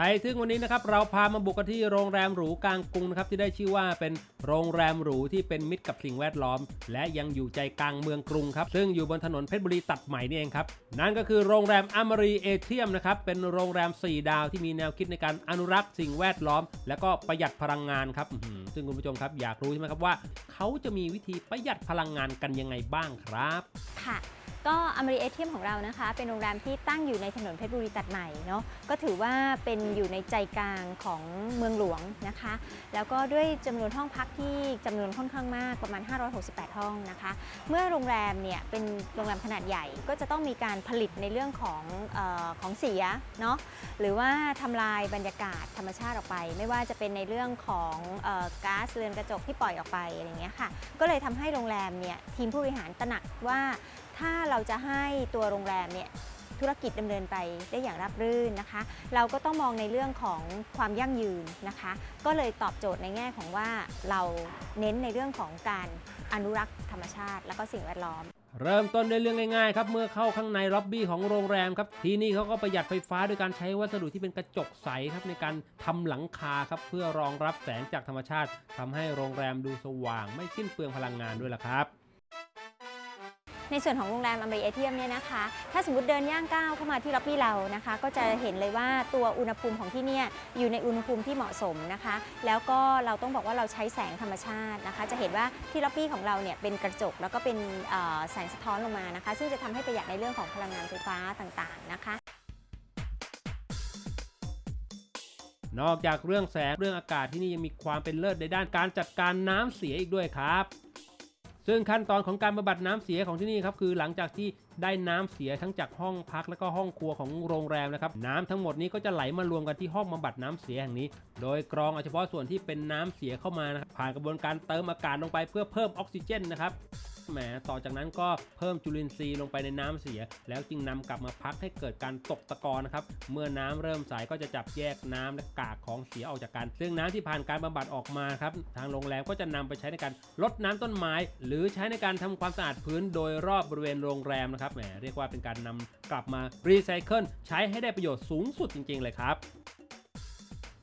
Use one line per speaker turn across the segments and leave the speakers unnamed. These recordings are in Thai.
ไทยซึ่งวันนี้นะครับเราพามาบุกกันที่โรงแรมหรูกลางกรุงนะครับที่ได้ชื่อว่าเป็นโรงแรมหรูที่เป็นมิตรกับสิ่งแวดล้อม และยังอยู่ใจกลางเมืองกรุงครับซึ่งอยู่บนถนนเพชรบุรีตัดใหม่นี่เองครับนั่นก็คือโรงแรมอมรีเอเทียมนะครับเป็นโรงแรม 4 ดาวที่มีแนวคิดในการอนุรักษ์สิ่งแวดล้อม และก็ประหยัดพลังงานครับซึ่งคุณผู้ชมครับอยากรู้ใช่ไหมครับว่า เขาจะมีวิธีประหยัดพลังงานกันยังไงบ้างครับ
ค่ะ ก็อมรีเอเทียมของเรานะคะ เป็นโรงแรมที่ตั้งอยู่ในถนนเพชรบุรีตัดใหม่เนาะก็ถือว่าเป็นอยู่ในใจกลางของเมืองหลวงนะคะ แล้วก็ด้วยจำนวนห้องพักที่จำนวนค่อนข้างมากประมาณ 568 ห้องนะคะ เมื่อโรงแรมเนี่ยเป็นโรงแรมขนาดใหญ่ก็จะต้องมีการผลิตในเรื่องของออของเสียเนาะหรือว่าทำลายบรรยากาศธรรมชาติออกไป ไม่ว่าจะเป็นในเรื่องของออก๊าซเรือนกระจกที่ปล่อยออกไปอะไรเงี้ยค่ะก็เลยทำให้โรงแรมเนี่ยทีมผู้บริหารตระหนักว่า ถ้าเราจะให้ตัวโรงแรมเนี่ยธุรกิจดำเนินไปได้อย่างราบรื่นนะคะ เราก็ต้องมองในเรื่องของความยั่งยืนนะคะ ก็เลยตอบโจทย์ในแง่ของว่าเราเน้นในเรื่องของการอนุรักษ์ธรรมชาติ และก็สิ่งแวดล้อม
เริ่มต้นด้วยเรื่องง่ายๆครับเมื่อเข้าข้างในล็อบบี้ของโรงแรมครับที่นี่เขาก็ประหยัดไฟฟ้าโดยการใช้วัสดุที่เป็นกระจกใสครับในการทำหลังคาครับเพื่อรองรับแสงจากธรรมชาติทำให้โรงแรมดูสว่างไม่สิ้นเปลืองพลังงานด้วยล่ะครับ
ในส่วนของโรงแรมอเมริเอเทียมเนี่ยนะคะ ถ้าสมมติเดินย่างก้าวเข้ามาที่ล็อบบี้เรานะคะ ก็จะเห็นเลยว่าตัวอุณหภูมิของที่เนี่ยอยู่ในอุณหภูมิที่เหมาะสมนะคะ แล้วก็เราต้องบอกว่าเราใช้แสงธรรมชาตินะคะ จะเห็นว่าที่ล็อบบี้ของเราเนี่ยเป็นกระจกแล้วก็เป็นแสงสะท้อนลงมานะคะ ซึ่งจะทำให้ประหยัดในเรื่องของพลังงานไฟฟ้าต่างๆนะคะ
นอกจากเรื่องแสงเรื่องอากาศที่นี่ยังมีความเป็นเลิศในด้านการจัดการน้ำเสียอีกด้วยครับ ซึ่งขั้นตอนของการบำบัดน้ำเสียของที่นี่ครับคือหลังจากที่ได้น้ำเสียทั้งจากห้องพักและก็ห้องครัวของโรงแรมนะครับน้ำทั้งหมดนี้ก็จะไหลมารวมกันที่ห้องบำบัดน้ำเสียแห่งนี้ โดยกรองเอาเฉพาะส่วนที่เป็นน้ำเสียเข้ามานะครับผ่านกระบวนการเติมอากาศลงไปเพื่อเพิ่มออกซิเจนนะครับ แหมต่อจากนั้นก็เพิ่มจุลินทรีย์ลงไปในน้ำเสีย แล้วจึงนำกลับมาพักให้เกิดการตกตะกอนนะครับ เมื่อน้ำเริ่มใสก็จะจับแยกน้ำและกากของเสียออกจากกัน ซึ่งน้ำที่ผ่านการบำบัดออกมาครับ ทางโรงแรมก็จะนำไปใช้ในการลดน้ำต้นไม้ หรือใช้ในการทำความสะอาดพื้นโดยรอบบริเวณโรงแรมนะครับ แหมเรียกว่าเป็นการนำกลับมารีไซเคิลใช้ให้ได้ประโยชน์สูงสุดจริง ๆ เลยครับ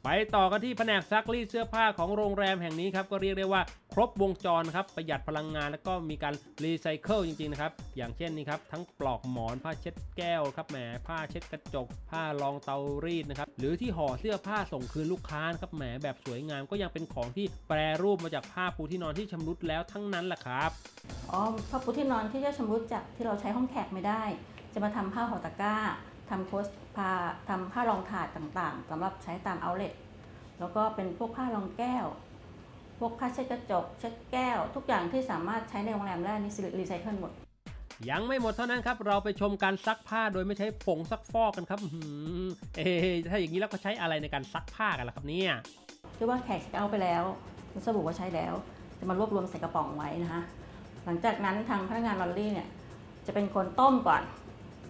ไปต่อกันที่แผนกซักรีดเสื้อผ้าของโรงแรมแห่งนี้ครับก็เรียกได้ว่า ครบวงจรครับประหยัดพลังงานแล้วก็มีการรีไซเคิลจริงๆนะครับอย่างเช่นนี่ครับทั้งปลอกหมอนผ้าเช็ดแก้วครับแหมผ้าเช็ดกระจก ผ้ารองเตารีดนะครับหรือที่ห่อเสื้อผ้าส่งคืนลูกค้านครับแหมแบบสวยงามก็ยังเป็นของที่แปรรูปมาจากผ้าปูที่นอนที่ชำรุดแล้วทั้งนั้นแหละครับ
อ๋อผ้าปูที่นอนที่จะชำรุดจากที่เราใช้ห้องแขกไม่ได้ จะมาทำผ้าห่อตะกร้าทำโพสผ้าทำผ้ารองถาดต่างๆสำหรับใช้ตามเอาเล t แล้วก็เป็นพวกผ้ารองแก้ว พวกผ้าเช็ดกระจก เช็ดแก้ว ทุกอย่างที่สามารถใช้ในโรงแรมได้นี่รีไซเคิลหมด
ยังไม่หมดเท่านั้นครับ เราไปชมการซักผ้าโดยไม่ใช้ผงซักฟอกกันครับอื้อหือเอ๊ะถ้าอย่างนี้แล้วก็ใช้อะไรในการซักผ้ากันล่ะครับเนี่ย
คือว่าแขกเช็คเอาท์ไปแล้วสบู่ก็ใช้แล้วจะมารวบรวมใส่กระป๋องไว้นะคะหลังจากนั้นทางพนักงานลอนดรี่เนี่ยจะเป็นคนต้มก่อน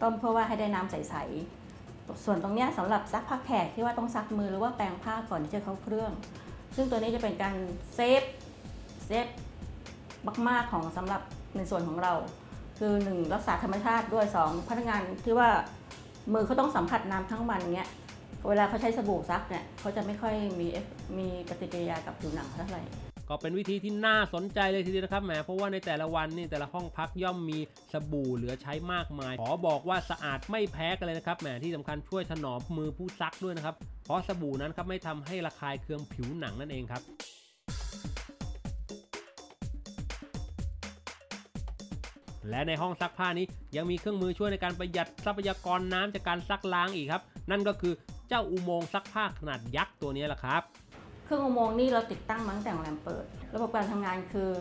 ต้มเพื่อว่าให้ได้น้ำใสๆส่วนตรงเนี้ยสำหรับซักผ้าแขกที่ว่าต้องซักมือหรือว่าแปรงผ้าก่อนที่จะเข้าเครื่อง ซึ่งตัวนี้จะเป็นการเซฟเซฟมากๆของสำหรับในส่วนของเรา คือหนึ่งรักษาธรรมชาติด้วยสองพนักงานที่ว่ามือเขาต้องสัมผัสน้ำทั้งวันเงี้ยเวลาเขาใช้สบู่ซักเนี่ยเขาจะไม่ค่อยมีมีปฏิกิริยากับผิวหนังเท่าไหร่
ก็เป็นวิธีที่น่าสนใจเลยทีเดียวนะครับแหมเพราะว่าในแต่ละวันนี่แต่ละห้องพักย่อมมีสบู่เหลือใช้มากมาย ขอบอกว่าสะอาดไม่แพ้กันเลยนะครับแหมที่สำคัญช่วยถนอมมือผู้ซักด้วยนะครับ เพราะสบู่นั้นครับไม่ทำให้ระคายเคืองผิวหนังนั่นเองครับและในห้องซักผ้านี้ยังมีเครื่องมือช่วยในการประหยัดทรัพยากรน้ำจากการซักล้างอีกครับ นั่นก็คือเจ้าอุโมงค์ซักผ้าขนาดยักษ์ตัวนี้แหละครับ
เครื่องอุโมงค์นี่เราติดตั้งมาตั้งแต่โรงแรมเปิด ระบบการทำงานคือ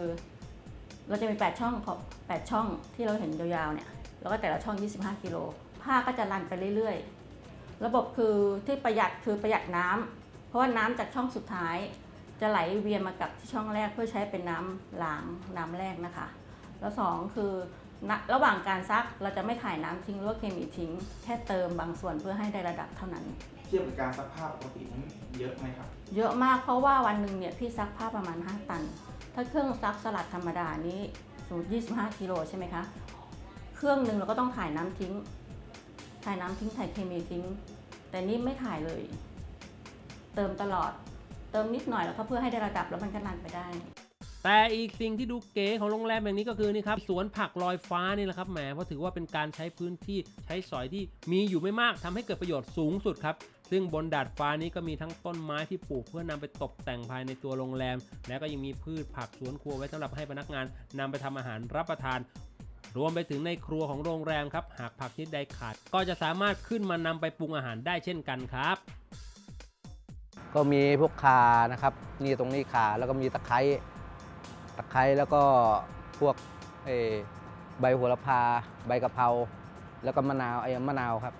เราจะมี 8 ช่องของ8ช่องที่เราเห็นยาวๆเนี่ยแล้วก็แต่ละช่อง 25 กิโลผ้าก็จะรันไปเรื่อยๆ ระบบคือที่ประหยัดคือประหยัดน้ำเพราะว่าน้ำจากช่องสุดท้าย จะไหลเวียนมากับที่ช่องแรกเพื่อใช้เป็นน้ำล้างน้ำแรกนะคะ แล้วสองคือณระหว่างการซักเราจะไม่ถ่ายน้ำทิ้งหรือว่าเคมีทิ้ง แค่เติมบางส่วนเพื่อให้ได้ระดับเท่านั้น
เทียบกับการซักผ้าปกตินั้นเยอะไหมครับ
เยอะมากเพราะว่าวันหนึ่งเนี่ยพี่ซักผ้าประมาณ 5 ตัน ถ้าเครื่องซักสลัดธรรมดานี้สูตร25กิโลใช่ไหมคะ เครื่องหนึ่งเราก็ต้องถ่ายน้ำทิ้ง ถ่ายน้ำทิ้งถ่ายเคมีทิ้ง แต่นี่ไม่ถ่ายเลย เติมตลอด เติมนิดหน่อยแล้วก็เพื่อให้ได้ระดับแล้วมันก็รันไปได้
แต่อีกสิ่งที่ดูเก๋ของโรงแรมแห่งนี้ก็คือนี่ครับสวนผักลอยฟ้านี่แหละครับแหมเพราะถือว่าเป็นการใช้พื้นที่ใช้สอยที่มีอยู่ไม่มากทำให้เกิดประโยชน์สูงสุดครับ ซึ่งบนดาดฟ้านี้ก็มีทั้งต้นไม้ที่ปลูกเพื่อนำไปตกแต่งภายในตัวโรงแรม และก็ยังมีพืชผักสวนครัวไว้สำหรับให้พนักงานนำไปทำอาหารรับประทาน รวมไปถึงในครัวของโรงแรมครับหากผักชนิดใดขาด ก็จะสามารถขึ้นมานำไปปรุงอาหารได้เช่นกันครับ
ก็มีพวกขานะครับนี่ตรงนี้ขาแล้วก็มีตะไคร้ตะไคร้แล้วก็พวกใบโหระพา ใบกะเพราแล้วก็มะนาวไอ้มะนาวครับ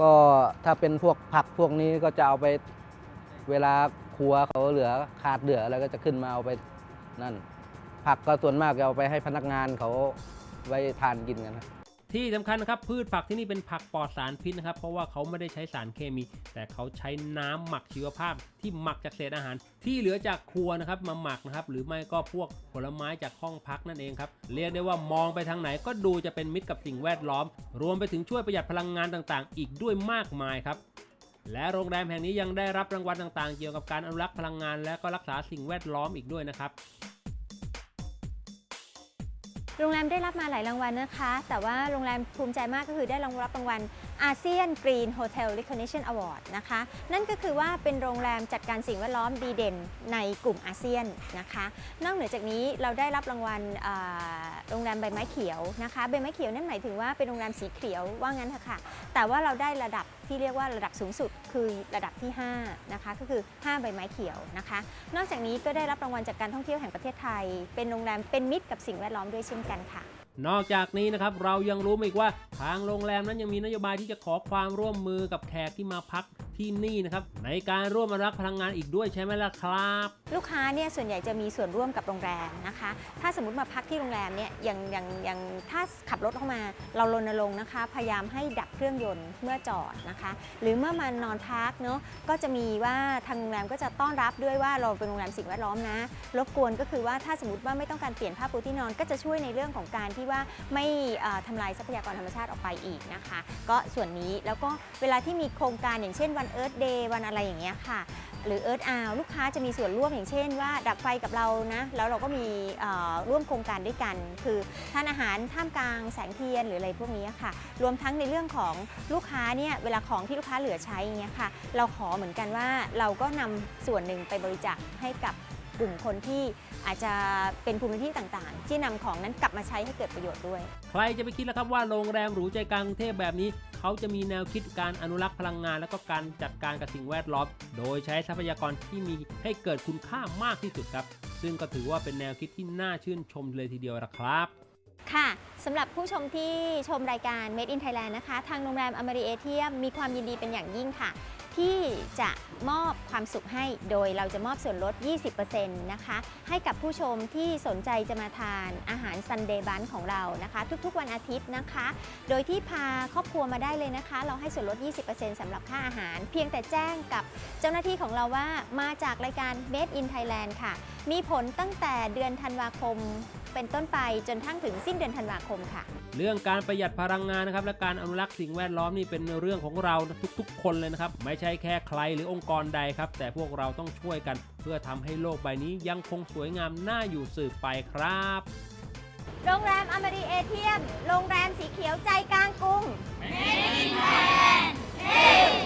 ก็ถ้าเป็นพวกผักพวกนี้ก็จะเอาไปเวลาครัวเขาเหลือขาดเหลืออะไรก็จะขึ้นมาเอาไปนั่น ผักก็ส่วนมากจะเอาไปให้พนักงานเขา ไว้ทานกินกันครับ
ที่สำคัญนะครับพืชผักที่นี่เป็นผักปลอดสารพิษนะครับ เพราะว่าเขาไม่ได้ใช้สารเคมี แต่เขาใช้น้ำหมักชีวภาพ ที่หมักจากเศษอาหาร ที่เหลือจากครัวนะครับมาหมักนะครับ หรือไม่ก็พวกผลไม้จากห้องพักนั่นเองครับเรียกได้ว่ามองไปทางไหนก็ดูจะเป็นมิตรกับสิ่งแวดล้อม รวมไปถึงช่วยประหยัดพลังงานต่างๆ อีกด้วยมากมายครับและโรงแรมแห่งนี้ยังได้รับรางวัลต่างๆ เกี่ยวกับการอนุรักษ์พลังงาน และก็รักษาสิ่งแวดล้อมอีกด้วยนะครับ
โรงแรมได้รับมาหลายรางวัลนะคะ แต่ว่าโรงแรมภูมิใจมากก็คือได้รางรับรางวัล อาเซียนกรีนโฮเทล Recognition Award นะคะ นั่นก็คือว่าเป็นโรงแรมจัดการสิ่งแวดล้อมดีเด่นในกลุ่มอาเซียนนะคะ นอกเหนือจากนี้เราได้รับรางวัลโรงแรมใบไม้เขียวนะคะ ใบไม้เขียวนั่นหมายถึงว่าเป็นโรงแรมสีเขียวว่างั้นเถอะค่ะ แต่ว่าเราได้ระดับที่เรียกว่าระดับสูงสุดคือระดับที่5นะคะก็คือ 5 ใบไม้เขียวนะคะ นอกจากนี้ก็ได้รับรางวัลจากการท่องเที่ยวแห่งประเทศไทย เป็นโรงแรมเป็นมิตรกับสิ่งแวดล้อมด้วยเช่นกันค่ะ
นอกจากนี้นะครับเรายังรู้มาอีกว่าทางโรงแรมนั้นยังมีนโยบายที่จะขอความร่วมมือกับแขกที่มาพัก ที่นี่นะครับในการร่วมรักพลังงานอีกด้วยใช่ไหมล่ะครับ
ลูกค้าเนี่ยส่วนใหญ่จะมีส่วนร่วมกับโรงแรมนะคะ ถ้าสมมติมาพักที่โรงแรมเนี่ยอย่างอย่างอย่างถ้าขับรถเข้ามาเรารณรงค์นะคะ พยายามให้ดับเครื่องยนต์เมื่อจอดนะคะ หรือเมื่อมานอนพักเนาะก็จะมีว่าทางโรงแรมก็จะต้อนรับด้วยว่าเราเป็นโรงแรมสิ่งแวดล้อมนะ รบกวนก็คือว่าถ้าสมมติว่าไม่ต้องการเปลี่ยนผ้าปูที่นอนก็จะช่วยในเรื่องของการที่ว่าไม่เอ่อทำลายทรัพยากรธรรมชาติออกไปอีกนะคะ ก็ส่วนนี้แล้วก็เวลาที่มีโครงการอย่างเช่นวันเอิร์ธเดย์วันอะไรอย่างเงี้ยค่ะ หรือเอิร์ธอาวลูกค้าจะมีส่วนร่วมอย่างเช่นว่า ดับไฟกับเรานะ แล้วเราก็มีร่วมโครงการด้วยกัน คือทานอาหารท่ามกลางแสงเทียนหรืออะไรพวกนี้ค่ะ รวมทั้งในเรื่องของลูกค้าเนี่ยเวลาของที่ลูกค้าเหลือใช้อย่างเงี้ยค่ะ เราขอเหมือนกันว่าเราก็นำส่วนหนึ่งไปบริจาคให้กับกลุ่มคนที่ อาจจะเป็นภูมิลำเนาที่ต่างๆ ที่นำของนั้นกลับมาใช้ให้เกิดประโยชน์ด้วย
ใครจะไปคิดแล้วครับว่าโรงแรมหรูใจกลางกรุงเทพแบบนี้ เขาจะมีแนวคิดการอนุรักษ์พลังงาน และก็การจัดการกับสิ่งแวดล้อมโดยใช้ทรัพยากรที่มีให้เกิดคุณค่ามากที่สุดครับ ซึ่งก็ถือว่าเป็นแนวคิดที่น่าชื่นชมเลยทีเดียวละครับ
ค่ะสำหรับผู้ชมที่ชมรายการ Made in Thailand นะคะ ทางโรงแรมอมรีเอเทียมมีความยินดีเป็นอย่างยิ่งค่ะ ที่จะมอบความสุขให้โดยเราจะมอบส่วนลด 20%นะคะ ให้กับผู้ชมที่สนใจจะมาทานอาหารซันเดย์บันของเรานะคะ ทุกๆวันอาทิตย์นะคะ โดยที่พาครอบครัวมาได้เลยนะคะ เราให้ส่วนลด 20%สำหรับค่าอาหาร เพียงแต่แจ้งกับเจ้าหน้าที่ของเราว่ามาจากรายการ Made in Thailand ค่ะ มีผลตั้งแต่เดือนธันวาคมเป็นต้นไปจนทั้งถึงสิ้นเดือนธันวาคมค่ะ
เรื่องการประหยัดพลังงานนะครับและการอนุรักษ์สิ่งแวดล้อมนี่เป็นเรื่องของเราทุกๆ คนเลยนะครับไม่ใช่ช่แค่ใครหรือองค์กรใดครับ แต่พวกเราต้องช่วยกันเพื่อทำให้โลกใบนี้ยังคงสวยงามน่าอยู่สืบไปครับ
โรงแรมอมรีเอเทียม โรงแรมสีเขียวใจกลางกรุง Made in Thailand